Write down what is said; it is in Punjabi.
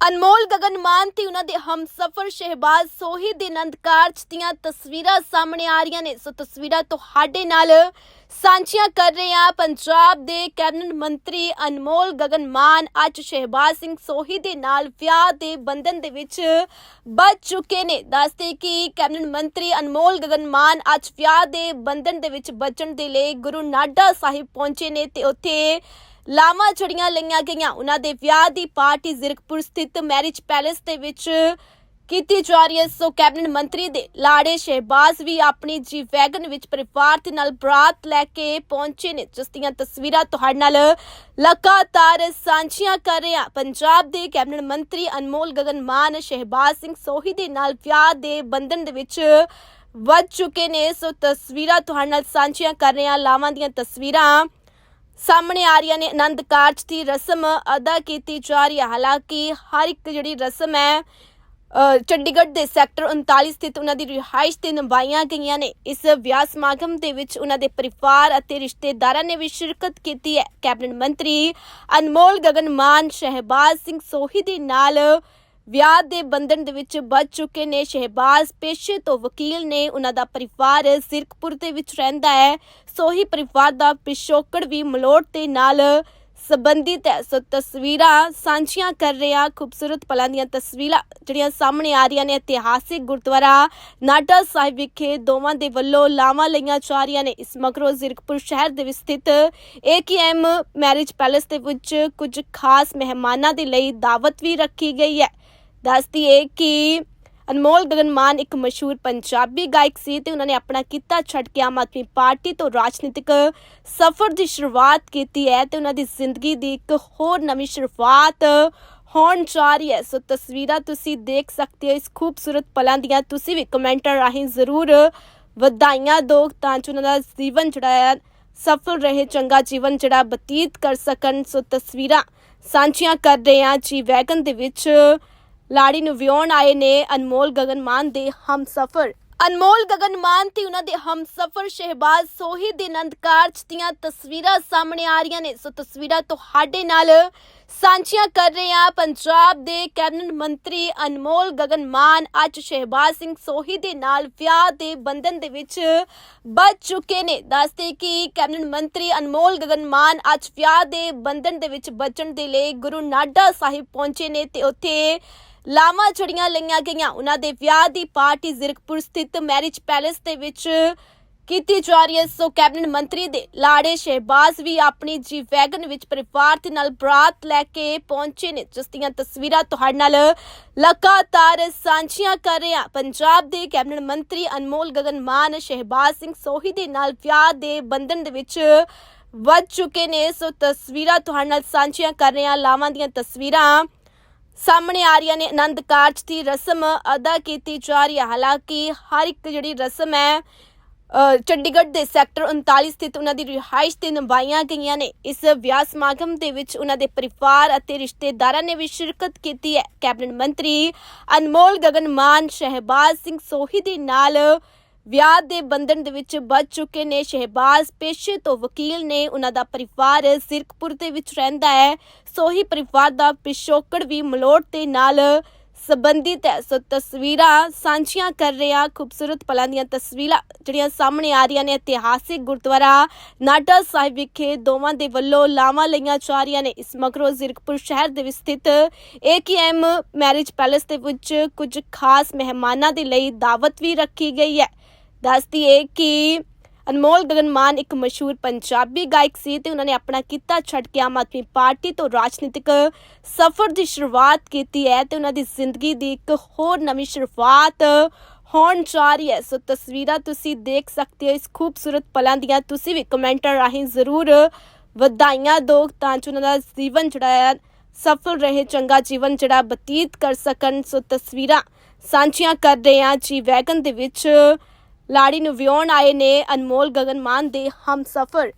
ਅਨਮੋਲ ਗਗਨ ਮਾਨ ਤੇ ਉਹਨਾਂ ਦੇ ਹਮਸਫਰ ਸ਼ਹਿਬਾਜ਼ ਸੋਹੀ ਦੇ ਆਨੰਦ ਕਾਰਜ ਦੀਆਂ ਤਸਵੀਰਾਂ ਸਾਹਮਣੇ ਆ ਰਹੀਆਂ ਨੇ। ਸੋ ਤਸਵੀਰਾਂ ਤੁਹਾਡੇ ਨਾਲ ਸਾਂਝੀਆਂ ਕਰ ਰਹੇ ਹਾਂ। ਪੰਜਾਬ ਦੇ ਕੈਬਨਿਟ ਮੰਤਰੀ ਅਨਮੋਲ ਗਗਨ ਮਾਨ ਅੱਜ ਸ਼ਹਿਬਾਜ਼ ਸਿੰਘ ਸੋਹੀ ਦੇ ਨਾਲ ਵਿਆਹ ਦੇ ਬੰਧਨ ਦੇ ਵਿੱਚ ਬੱਝ ਚੁੱਕੇ ਨੇ। ਦੱਸਦੇ ਕਿ ਕੈਬਨਿਟ ਮੰਤਰੀ ਅਨਮੋਲ ਗਗਨ ਮਾਨ ਅੱਜ ਵਿਆਹ ਦੇ ਬੰਧਨ ਦੇ ਵਿੱਚ ਬੱਝਣ ਦੇ ਲਈ ਗੁਰੂ ਨਾਡਾ ਸਾਹਿਬ ਪਹੁੰਚੇ ਨੇ ਤੇ ਉੱਥੇ ਲਾਵਾਂ ਜੜੀਆਂ ਲਈਆਂ ਗਈਆਂ। ਉਹਨਾਂ ਦੇ ਵਿਆਹ ਦੀ ਪਾਰਟੀ ਜ਼ਿਰਕਪੁਰ ਸਥਿਤ ਮੈਰਿਜ ਪੈਲੇਸ ਦੇ ਵਿੱਚ ਕੀਤੀ ਜਾ ਰਹੀ ਹੈ। ਸੋ ਕੈਬਨਿਟ ਮੰਤਰੀ ਦੇ ਲਾੜੇ ਸ਼ਹਿਬਾਜ਼ ਵੀ ਆਪਣੀ ਜੀ ਵੈਗਨ ਵਿੱਚ ਪਰਿਵਾਰ ਦੇ ਨਾਲ ਬਰਾਤ ਲੈ ਕੇ ਪਹੁੰਚੇ ਨੇ। ਜਿਸ ਦੀਆਂ ਤਸਵੀਰਾਂ ਤੁਹਾਡੇ ਨਾਲ ਲਗਾਤਾਰ ਸਾਂਝੀਆਂ ਕਰ ਰਹੇ ਹਾਂ। ਪੰਜਾਬ ਦੇ ਕੈਬਨਿਟ ਮੰਤਰੀ ਅਨਮੋਲ ਗਗਨ ਮਾਨ ਸ਼ਹਿਬਾਜ਼ ਸਿੰਘ ਸੋਹੀ ਦੇ ਨਾਲ ਵਿਆਹ ਦੇ ਬੰਧਨ ਦੇ ਵਿੱਚ ਵੱਜ ਚੁੱਕੇ ਨੇ। ਸੋ ਤਸਵੀਰਾਂ ਤੁਹਾਡੇ ਨਾਲ ਸਾਂਝੀਆਂ ਕਰ ਰਹੇ ਹਾਂ। ਲਾਵਾਂ ਦੀਆਂ ਤਸਵੀਰਾਂ ਸਾਹਮਣੇ ਆ ਰਹੀਆਂ ਨੇ। ਆਨੰਦ ਕਾਰਜ ਦੀ ਰਸਮ ਅਦਾ ਕੀਤੀ ਜਾ ਰਹੀ ਹੈ। ਹਾਲਾਂਕਿ ਹਰ ਇੱਕ ਜਿਹੜੀ ਰਸਮ ਹੈ ਚੰਡੀਗੜ੍ਹ ਦੇ ਸੈਕਟਰ 39 ਸਥਿਤ ਉਹਨਾਂ ਦੀ ਰਿਹਾਇਸ਼ ਤੇ ਨਿਭਾਈਆਂ ਗਈਆਂ ਨੇ। ਇਸ ਵਿਆਹ ਸਮਾਗਮ ਦੇ ਵਿੱਚ ਉਹਨਾਂ ਦੇ ਪਰਿਵਾਰ ਅਤੇ ਰਿਸ਼ਤੇਦਾਰਾਂ ਨੇ ਵੀ ਸ਼ਿਰਕਤ ਕੀਤੀ ਹੈ। ਕੈਬਨਿਟ ਮੰਤਰੀ ਅਨਮੋਲ ਗਗਨ ਮਾਨ ਸ਼ਹਿਬਾਜ਼ ਸਿੰਘ ਸੋਹੀ ਦੇ ਨਾਲ ਵਿਆਹ ਦੇ ਬੰਧਨ ਦੇ ਵਿੱਚ ਬੱਝ ਚੁੱਕੇ ਨੇ ਸ਼ਹਿਬਾਜ਼। ਪੇਸ਼ੇ ਤੋਂ ਵਕੀਲ ਨੇ ਉਹਨਾਂ ਦਾ ਪਰਿਵਾਰ ਜ਼ਿਰਕਪੁਰ ਦੇ ਵਿੱਚ ਰਹਿੰਦਾ ਹੈ। ਸੋਹੀ ਪਰਿਵਾਰ ਦਾ ਪਿਛੋਕੜ ਵੀ ਮਲੋਟ ਦੇ ਨਾਲ ਸਬੰਧਿਤ ਹੈ। ਸੋ ਤਸਵੀਰਾਂ ਸਾਂਝੀਆਂ ਕਰ ਰਹੇ ਹਾਂ ਖੂਬਸੂਰਤ ਪਲਾਂ ਦੀਆਂ ਤਸਵੀਰਾਂ ਜਿਹੜੀਆਂ ਸਾਹਮਣੇ ਆ ਰਹੀਆਂ ਨੇ। ਇਤਿਹਾਸਿਕ ਗੁਰਦੁਆਰਾ ਨਾਟਾ ਸਾਹਿਬ ਵਿਖੇ ਦੋਵਾਂ ਦੇ ਵੱਲੋਂ ਲਾਵਾਂ ਲਈਆਂ ਜਾ ਰਹੀਆਂ ਨੇ। ਇਸ ਮਗਰੋਂ ਜ਼ਿਰਕਪੁਰ ਸ਼ਹਿਰ ਦੇ ਵਿੱਚ ਸਥਿਤ ਏਕੀਐਮ ਮੈਰਿਜ ਪੈਲੇਸ ਦੇ ਵਿੱਚ ਕੁਝ ਖਾਸ ਮਹਿਮਾਨਾਂ ਦੇ ਲਈ ਦਾਵਤ ਵੀ ਰੱਖੀ ਗਈ ਹੈ। ਦੱਸਦੀ ਹੈ ਕਿ ਅਨਮੋਲ ਗਗਨਮਾਨ ਇੱਕ ਮਸ਼ਹੂਰ ਪੰਜਾਬੀ ਗਾਇਕ ਸੀ ਤੇ ਉਹਨਾਂ ਨੇ ਆਪਣਾ ਕਿੱਤਾ ਛੱਡ ਕੇ ਆਮ ਆਦਮੀ ਪਾਰਟੀ ਤੋਂ ਰਾਜਨੀਤਿਕ ਸਫ਼ਰ ਦੀ ਸ਼ੁਰੂਆਤ ਕੀਤੀ ਹੈ ਤੇ ਉਹਨਾਂ ਦੀ ਜ਼ਿੰਦਗੀ ਦੀ ਇੱਕ ਹੋਰ ਨਵੀਂ ਸ਼ੁਰੂਆਤ ਹੋਣ ਜਾ ਰਹੀ ਹੈ। ਸੋ ਤਸਵੀਰਾਂ ਤੁਸੀਂ ਦੇਖ ਸਕਦੇ ਹੋ, ਇਸ ਖੂਬਸੂਰਤ ਪਲਾਂ ਦੀਆਂ ਤੁਸੀਂ ਵੀ ਕਮੈਂਟਾਂ ਰਾਹੀਂ ਜ਼ਰੂਰ ਵਧਾਈਆਂ ਦਿਓ ਤਾਂ ਜੋ ਉਹਨਾਂ ਦਾ ਜੀਵਨ ਜਿਹੜਾ ਹੈ, ਸਫਲ ਰਹੇ, ਚੰਗਾ ਜੀਵਨ ਜਿਹੜਾ ਬਤੀਤ ਕਰ ਸਕਣ। ਸੋ ਤਸਵੀਰਾਂ ਸਾਂਝੀਆਂ ਕਰ ਰਹੇ ਹਾਂ ਜੀ ਵੈਗਨ ਦੇ ਵਿੱਚ। ਲਾੜੀ ਨੂੰ ਵਿਆਹਣ ਆਏ ਨੇ ਅਨਮੋਲ ਗਗਨ ਮਾਨ ਦੇ ਹਮਸਫਰ। ਅਨਮੋਲ ਗਗਨ ਮਾਨ ਤੇ ਉਹਨਾਂ ਦੇ ਹਮਸਫਰ ਸ਼ਹਿਬਾਜ਼ ਸੋਹੀ ਦੇ ਆਨੰਦ ਕਾਰਜ ਦੀਆਂ ਤਸਵੀਰਾਂ ਸਾਹਮਣੇ ਆ ਰਹੀਆਂ ਨੇ। ਸੋ ਤਸਵੀਰਾਂ ਤੁਹਾਡੇ ਨਾਲ ਸਾਂਝੀਆਂ ਕਰ ਰਹੇ ਹਾਂ। ਪੰਜਾਬ ਦੇ ਕੈਬਨਿਟ ਮੰਤਰੀ ਅਨਮੋਲ ਗਗਨ ਮਾਨ ਅੱਜ ਸ਼ਹਿਬਾਜ਼ ਸਿੰਘ ਸੋਹੀ ਦੇ ਨਾਲ ਵਿਆਹ ਦੇ ਬੰਧਨ ਦੇ ਵਿੱਚ ਬੱਝ ਚੁੱਕੇ ਨੇ। ਦੱਸਦੇ ਕਿ ਕੈਬਨਿਟ ਮੰਤਰੀ ਅਨਮੋਲ ਗਗਨ ਮਾਨ ਅੱਜ ਵਿਆਹ ਦੇ ਬੰਧਨ ਦੇ ਵਿੱਚ ਬੱਝਣ ਦੇ ਲਈ ਗੁਰੂ ਨਾਡਾ ਸਾਹਿਬ ਪਹੁੰਚੇ ਨੇ ਤੇ ਉੱਥੇ ਲਾਮਾ ਜੜੀਆਂ ਲਈਆਂ ਗਈਆਂ। ਉਹਨਾਂ ਦੇ ਵਿਆਹ ਦੀ ਪਾਰਟੀ ਜ਼ਿਰਕਪੁਰ ਸਥਿਤ ਮੈਰਿਜ ਪੈਲੇਸ ਦੇ ਵਿੱਚ ਕੀਤੀ ਜਾ ਰਹੀ ਹੈ। ਸੋ ਕੈਬਨਿਟ ਮੰਤਰੀ ਦੇ ਲਾੜੇ ਸ਼ਹਿਬਾਜ਼ ਵੀ ਆਪਣੀ ਜੀ ਵੈਗਨ ਵਿੱਚ ਪਰਿਵਾਰ ਦੇ ਨਾਲ ਬਰਾਤ ਲੈ ਕੇ ਪਹੁੰਚੇ ਨੇ। ਜਿਸ ਦੀਆਂ ਤਸਵੀਰਾਂ ਤੁਹਾਡੇ ਨਾਲ ਲਗਾਤਾਰ ਸਾਂਝੀਆਂ ਕਰ ਰਹੇ ਹਾਂ। ਪੰਜਾਬ ਦੇ ਕੈਬਨਿਟ ਮੰਤਰੀ ਅਨਮੋਲ ਗਗਨ ਮਾਨ, ਸ਼ਹਿਬਾਜ਼ ਸਿੰਘ ਸੋਹੀ ਦੇ ਨਾਲ ਵਿਆਹ ਦੇ ਬੰਧਨ ਦੇ ਵਿੱਚ ਵੱਜ ਚੁੱਕੇ ਨੇ। ਸੋ ਤਸਵੀਰਾਂ ਤੁਹਾਡੇ ਨਾਲ ਸਾਂਝੀਆਂ ਕਰ ਰਹੇ ਹਾਂ। ਲਾਵਾਂ ਦੀਆਂ ਤਸਵੀਰਾਂ ਸਾਹਮਣੇ ਆ ਰਹੀਆਂ ਨੇ। ਆਨੰਦ ਕਾਰਜ ਦੀ ਰਸਮ ਅਦਾ ਕੀਤੀ ਜਾ ਰਹੀ ਹੈ। ਹਾਲਾਂਕਿ ਹਰ ਇੱਕ ਜਿਹੜੀ ਰਸਮ ਹੈ ਚੰਡੀਗੜ੍ਹ ਦੇ ਸੈਕਟਰ 39 ਸਥਿਤ ਉਹਨਾਂ ਦੀ ਰਿਹਾਇਸ਼ ਤੇ ਨਿਭਾਈਆਂ ਗਈਆਂ ਨੇ। ਇਸ ਵਿਆਹ ਸਮਾਗਮ ਦੇ ਵਿੱਚ ਉਹਨਾਂ ਦੇ ਪਰਿਵਾਰ ਅਤੇ ਰਿਸ਼ਤੇਦਾਰਾਂ ਨੇ ਵੀ ਸ਼ਿਰਕਤ ਕੀਤੀ ਹੈ। ਕੈਬਨਿਟ ਮੰਤਰੀ ਅਨਮੋਲ ਗਗਨ ਮਾਨ ਸ਼ਹਿਬਾਜ਼ ਸਿੰਘ ਸੋਹੀ ਦੇ ਨਾਲ ਵਿਆਹ ਦੇ ਬੰਧਨ ਦੇ ਵਿੱਚ ਬੱਝ ਚੁੱਕੇ ਨੇ ਸ਼ਹਿਬਾਜ਼। ਪੇਸ਼ੇ ਤੋਂ ਵਕੀਲ ਨੇ ਉਹਨਾਂ ਦਾ ਪਰਿਵਾਰ ਜ਼ਿਰਕਪੁਰ ਦੇ ਵਿੱਚ ਰਹਿੰਦਾ ਹੈ। ਸੋਹੀ ਪਰਿਵਾਰ ਦਾ ਪਿਛੋਕੜ ਵੀ ਮਲੋਟ ਦੇ ਨਾਲ ਸਬੰਧਿਤ ਹੈ। ਸੋ ਤਸਵੀਰਾਂ ਸਾਂਝੀਆਂ ਕਰ ਰਹੇ ਹਾਂ ਖੂਬਸੂਰਤ ਪਲਾਂ ਦੀਆਂ ਤਸਵੀਰਾਂ ਜਿਹੜੀਆਂ ਸਾਹਮਣੇ ਆ ਰਹੀਆਂ ਨੇ। ਇਤਿਹਾਸਿਕ ਗੁਰਦੁਆਰਾ ਨਾਟਾ ਸਾਹਿਬ ਵਿਖੇ ਦੋਵਾਂ ਦੇ ਵੱਲੋਂ ਲਾਵਾਂ ਲਈਆਂ ਜਾ ਰਹੀਆਂ ਨੇ। ਇਸ ਮਗਰੋਂ ਜ਼ਿਰਕਪੁਰ ਸ਼ਹਿਰ ਦੇ ਵਿੱਚ ਸਥਿਤ ਏਕੀਐਮ ਮੈਰਿਜ ਪੈਲੇਸ ਦੇ ਵਿੱਚ ਕੁਝ ਖਾਸ ਮਹਿਮਾਨਾਂ ਦੇ ਲਈ ਦਾਵਤ ਵੀ ਰੱਖੀ ਗਈ ਹੈ। ਦੱਸਦੀ ਹੈ ਕਿ ਅਨਮੋਲ ਗਗਨਮਾਨ ਇੱਕ ਮਸ਼ਹੂਰ ਪੰਜਾਬੀ ਗਾਇਕ ਸੀ ਤੇ ਉਹਨਾਂ ਨੇ ਆਪਣਾ ਕਿੱਤਾ ਛੱਡ ਕੇ ਆਮ ਆਦਮੀ ਪਾਰਟੀ ਤੋਂ ਰਾਜਨੀਤਿਕ ਸਫ਼ਰ ਦੀ ਸ਼ੁਰੂਆਤ ਕੀਤੀ ਹੈ ਤੇ ਉਹਨਾਂ ਦੀ ਜ਼ਿੰਦਗੀ ਦੀ ਇੱਕ ਹੋਰ ਨਵੀਂ ਸ਼ੁਰੂਆਤ ਹੋਣ ਜਾ ਰਹੀ ਹੈ। ਸੋ ਤਸਵੀਰਾਂ ਤੁਸੀਂ ਦੇਖ ਸਕਦੇ ਹੋ, ਇਸ ਖੂਬਸੂਰਤ ਪਲਾਂ ਦੀਆਂ ਤੁਸੀਂ ਵੀ ਕਮੈਂਟਾਂ ਰਾਹੀਂ ਜ਼ਰੂਰ ਵਧਾਈਆਂ ਦਿਓ ਤਾਂ ਜੋ ਉਹਨਾਂ ਦਾ ਜੀਵਨ ਜਿਹੜਾ ਹੈ, ਸਫਲ ਰਹੇ, ਚੰਗਾ ਜੀਵਨ ਜਿਹੜਾ ਬਤੀਤ ਕਰ ਸਕਣ। ਸੋ ਤਸਵੀਰਾਂ ਸਾਂਝੀਆਂ ਕਰ ਰਹੇ ਹਾਂ ਜੀ ਵੈਗਨ ਦੇ ਵਿੱਚ। ਲਾੜੀ ਨੂੰ ਵਿਆਹਣ ਆਏ ਨੇ ਅਨਮੋਲ ਗਗਨ ਮਾਨ ਦੇ ਹਮਸਫਰ